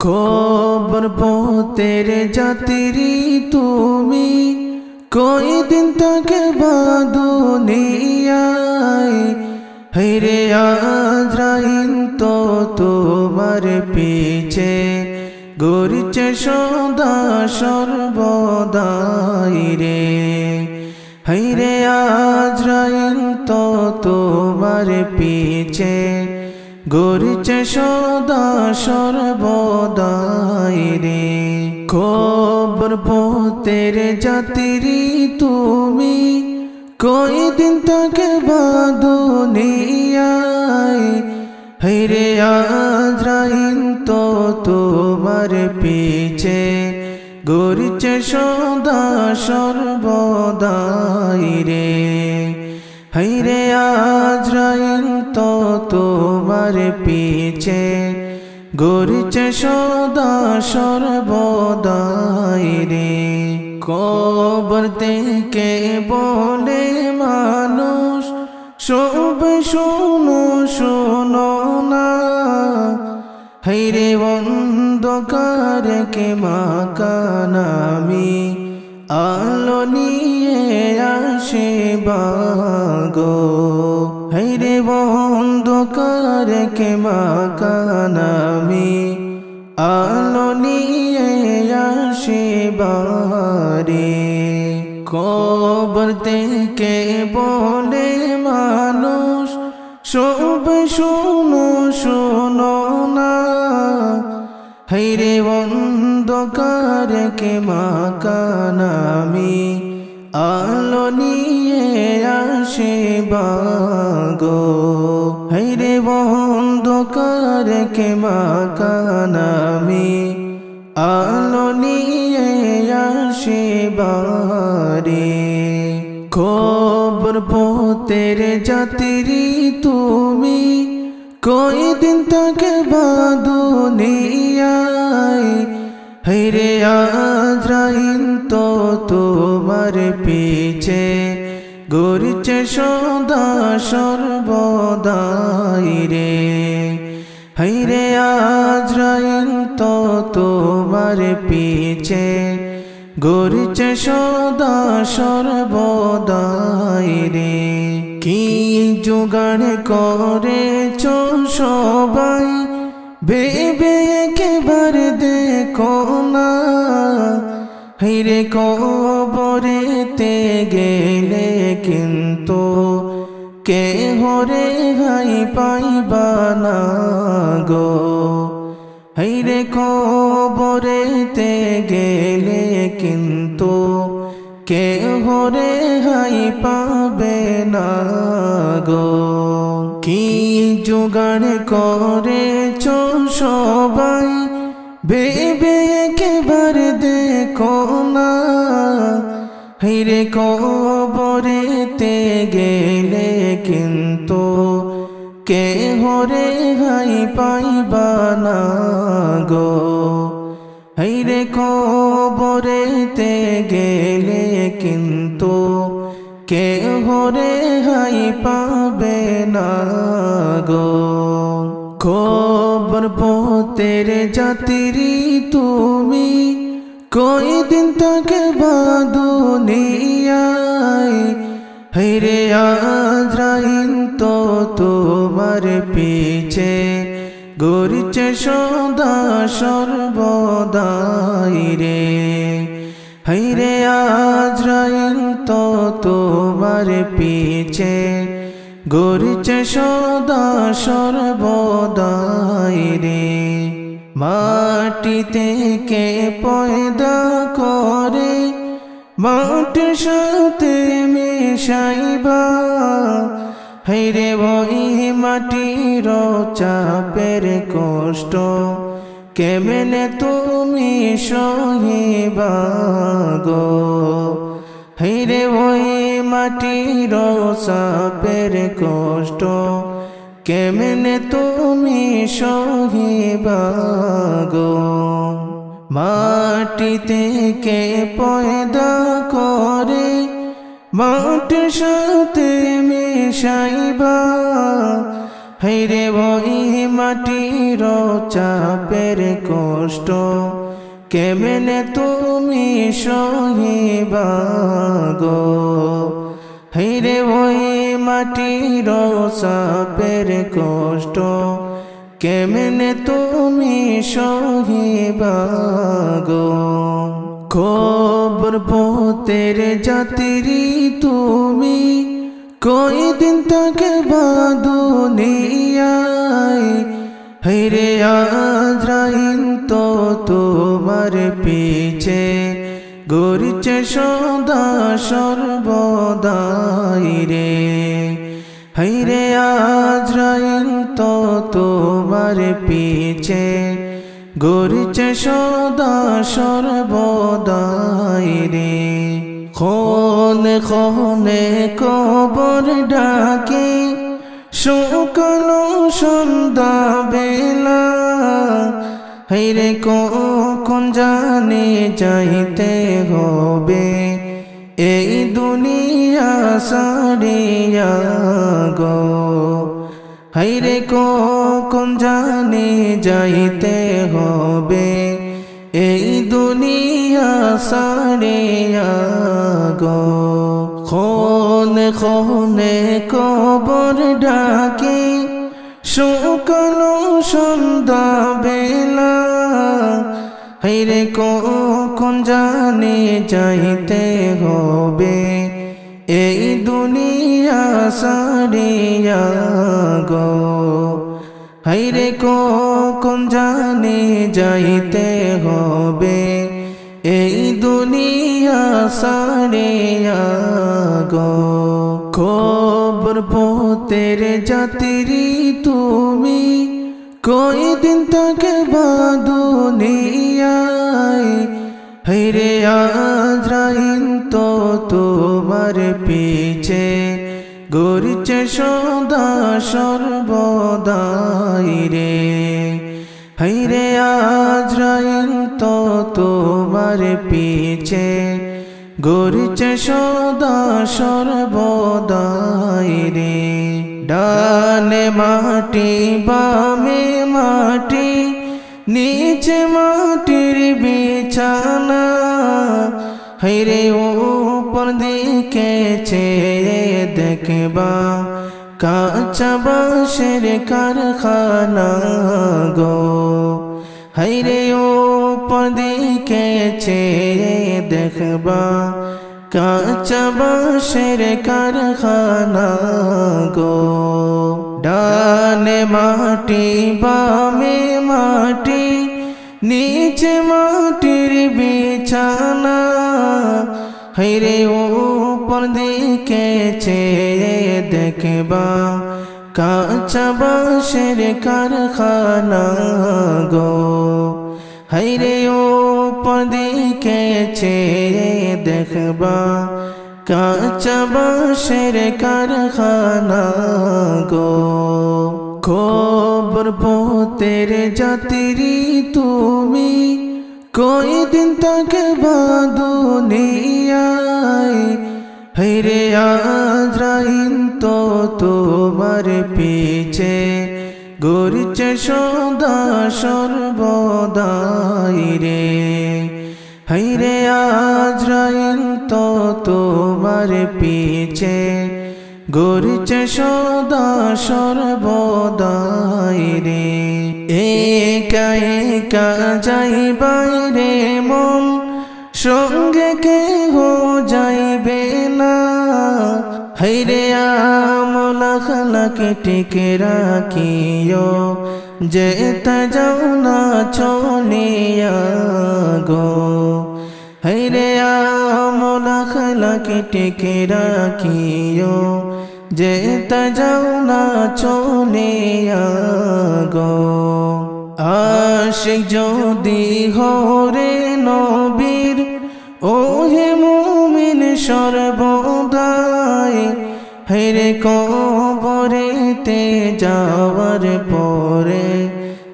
খবর পোতের জাতিরি তুমি কই দিন তাকে বাদুনিয়ায় হেরে আজরাইন তো তোমার পিছে গরিছে সদা সর্বদাই রে। হেরে আজরাইন তো তোমার পিছে গরিছে সদা সর্বদাই রে। খবর পোতের জাতিরি তুমি কই দিন তাকে বাদুনিয়ায় হেরে আজরাইন তো তোমার পিছে গরিছে সদা সর্বদাই রে। হেরে তো তোমার পিছে গরিছে সদা সর্বদাই রে। কবর থেকে বলে মানুষ, সব শোনো শোনো না। হৈরে অন্ধকার কে মাকানামি, আলো নিয়ে আসে বাগো। হৈরে অন্ধকার কে মাকানামি, আলো নিয়ে আসে বারে কবর থেকে বলে মানুষ, সব শুনো, শোনো না। হৈরে অন্ধকার কে মাকানামি, আলো নিয়ে আসে বাগো। অন্ধকার কে মাকানামি আলো নিয়ে আসে বারে খবর পোতের জাতিরি তুমি কই দিন তাকে বাদুনিয়ায় হেরে আজরাইন তো তোমার পিছে। গরিছে সদা সর্বদাই রে। হেরে আজরাইন তো তোমার পিছে। গরিছে সদা সর্বদাই রে। কি জোগাড় করেছ সবাই? বেবে একেবারে দেখো না। হিরে কবরেতে গেলে কিন্তু কে হরে হাই পাইবা না গো। হৈরে কবরেতে গেলে কিন্তু কে হরে হাই পাবে না গো। কি জোগাড় করেছ সবাই? বেবে একেবার দেখো না। হিরে গেলে কিন্তু কে হরে হাই পাইবা না গো। হৈরে কবরেতে গেলে কিন্তু কে হরে হাই পাবে না গো। খবর পোতের জাতিরি তুমি কই দিন তাকে বাদুনিয়ায় হেরে আজরাইন তো তোমার পিছে গরিছে সদা সর্বদাই রে। হৈরে আজরাইন তো তোমার পিছে গরিছে সদা সর্বদাই রে। মাটি থেকে পয়দা করে, মাটির সাথে মিশাইবা হেরে ওই মাটির চাপের কষ্ট, কেমনে তুমি সহিবা গো? হেরে ওই মাটির চাপের কষ্ট, কেমনে তুমি সহিবা গো? মাটি থেকে পয়দা করে মাটির সাথে মিশাইবা। হেরে ওই মাটির চাপের কষ্ট। কেমনে তুমি সহিবা গো? হেরে ওই মাটির চাপের কষ্ট। কেমনে তুমি সহিবা গো? খবর পোতের জাতিরি তুমি। কই দিন তাকে বাদুনিয়ায় হেরে আজরাইন তো তোমার পিছে। গরিছে সদা সর্বদাই রে। হেরে আজরাইন তো তোমার পিছে। গরিছে সদা সর্বদাই রে। খনে খনে কবর ডাকে শুকল সন্ধ্যা বেলা। হেরে কখন জানে যাইতে হবে? এই দুনিয়া সারিয়া গো। হাইরে কখন জানে যাইতে হবে? এই দুনিয়া সারিয়া গো খনে খনে কবর ডাকে শুকল সন্ধ্যা বেলা। হাইরে কখন জানে যাইতে হবে? এই দুনিয়া সারিয়া গো। হাইরে কখন জানে যাইতে হবে? এই দুনিয়া সারিয়া গো। খবর পোতের জাতিরি তুমি কই দিন তাকে বাদুনিয়ায় হেরে আজরাইন গরিছে সদা সর্বদাই রে। হেরে আজরাইন তো তোমার পিছে। গরিছে সদা সর্বদাই রে। ডানে মাটি, বামে মাটি, নিচে মাটির বিছানা। হেরে দিকে চেয়ে দেখবা কাঁচা বাঁশের কারখানা গো। হাইরে উপর দিকে চেয়ে দেখবা। কাঁচা বাঁশের কারখানা গো। ডানে মাটি, বামে মাটি, নিচে মাটির বিছানা। হাইরে উপর দিকে চেয়ে দেখবা, কাঁচা বাঁশের কারখানা গো। হাইরে উপর দিকে চেয়ে দেখবা, কাঁচা বাঁশের কারখানা গো। খবর পোতের জাতিরি তুমি কই দিন তাকে বাদুনিয়ায় হেরে আজরাইন তো তোমার পিছে গরিছে সদা সর্বদাই রে। হাইরে আজরাইল তো তোমার পিছে গরিছে সদা সর্বদাই রে। একা একা যাই বাইরে মন, সঙ্গে কেহ হাইরে আমলা খালাকে টিকে রাখিও যেতে যাও না চলিয়া গো। হাইরে আমলা খালাকে টিকে রাখিও যেতে যাও না চলিয়া গো। আশিক যদি হরে নবীর কবরেতে যাওয়ার পরে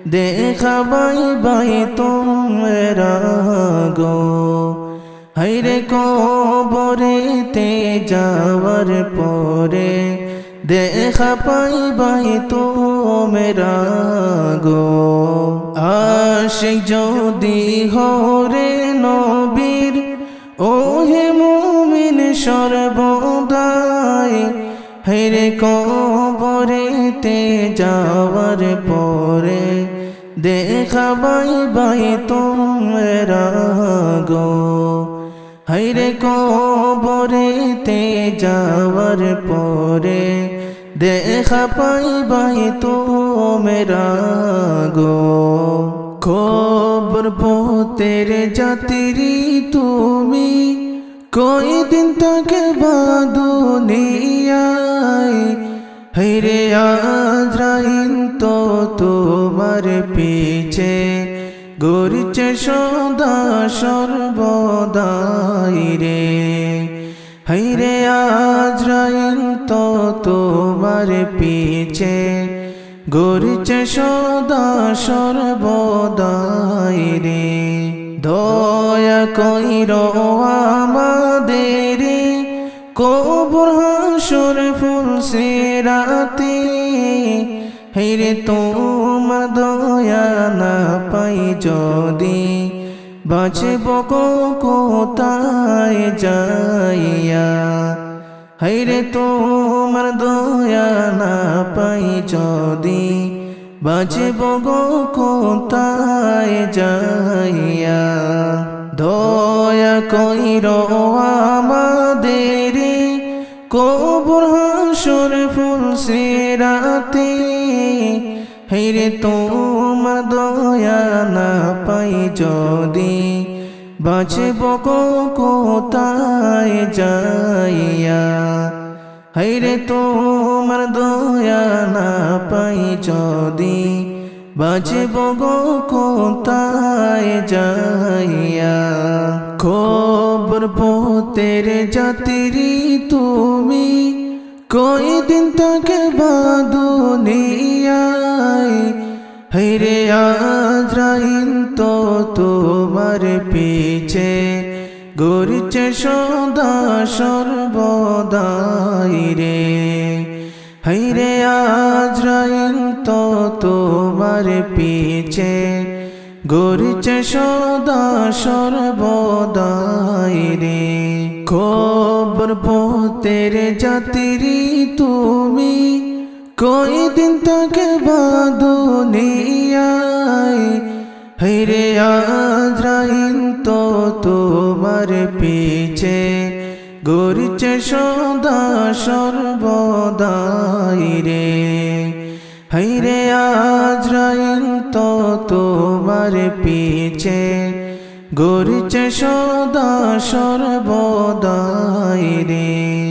দেখা বাই বাই তোমরা গো। হাইরে কবরেতে যাওয়ার পরে দেখা পাই বাই তোমরা মেরা গো। আশিক যদি হরে নবীর, ওহে মুমিন সর্বদাই হেরে কবরেতে যাওয়ার পরে দেখা বাই বাই তোমরা গো। হাইরে কবরেতে যাওয়ার পরে দেখা পাই বাই তোমরা গো। খবর পোতের জাতিরি তুমি কই দিন তাকে বাদুনিয়ায় হেরে আজরাইন তো তোমার পিছে গরিছে সদা সর্বদাই রে। হেরে আজরাইন তো তোমার পিছে গরিছে সদা সর্বদাই রে। দয়া কইর আমাদের কবর ফুল সেরাতে হেরে তোমার দয়া না পাই যদি বাঁচব কোথায় যাইয়া হাইরে তোমার দয়া না পাই যদি বাঁচব কোথায় যাইয়া দয়া কইর সেরাতে হেরে তোমার দয়া না পাই যদি। বাঁচব কোথায় যাইয়া? হাইরে তোমার দয়া না পাই যদি। বাঁচব কোথায় যাইয়া? খবর পোতের জাতিরি তুমি কই দিন তাকে বাদুনিয়ায় হেরে আজরাইন তো তোমার পিছে গরিছে সদা সর্বদাই রে হেরে আজরাইন তো তোমার পিছে গরিছে সদা সর্বদাই রে খবর পোতের জাতিরি তুমি কই দিন তাকে বাদুনিয়ায় হেরে আজরাইন তো তোমার পিছে গরিছে সদা সর্বদাই রে। হেরে আজরাইন তো তোমার পিছে গরিছে সদা সর্বদাই রে।